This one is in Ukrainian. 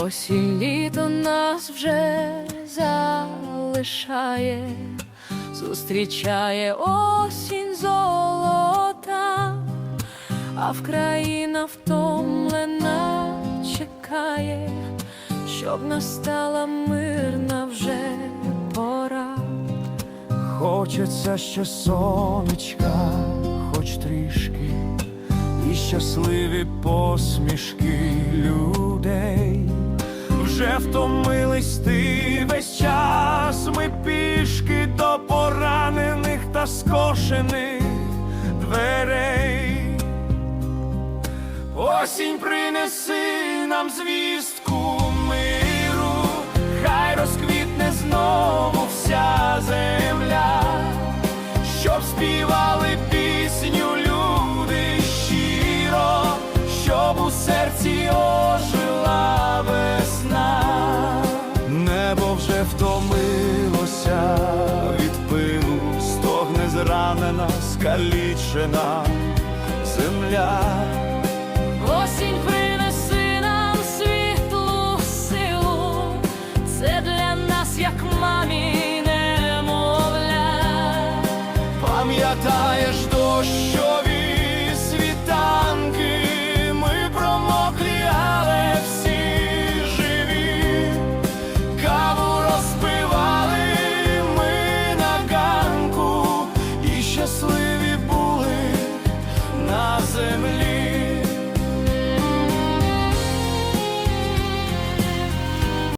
Осінь літо нас вже залишає, зустрічає осінь золота, а Вкраїна втомлена чекає, щоб настала мирна вже пора. Хочеться ще сонечка, хоч трішки, і щасливі посмішки людей. Втомились ти весь час ми пішки до поранених та скошених дверей. Осінь принеси нам звістку миру, хай розквітне знову вся земля, щоб співали вже втомилося від пилу, стогне зранена, скалічена земля. Осінь принеси нам світлу силу, це для нас, як мамі, немовля, пам'ятаєш дощо.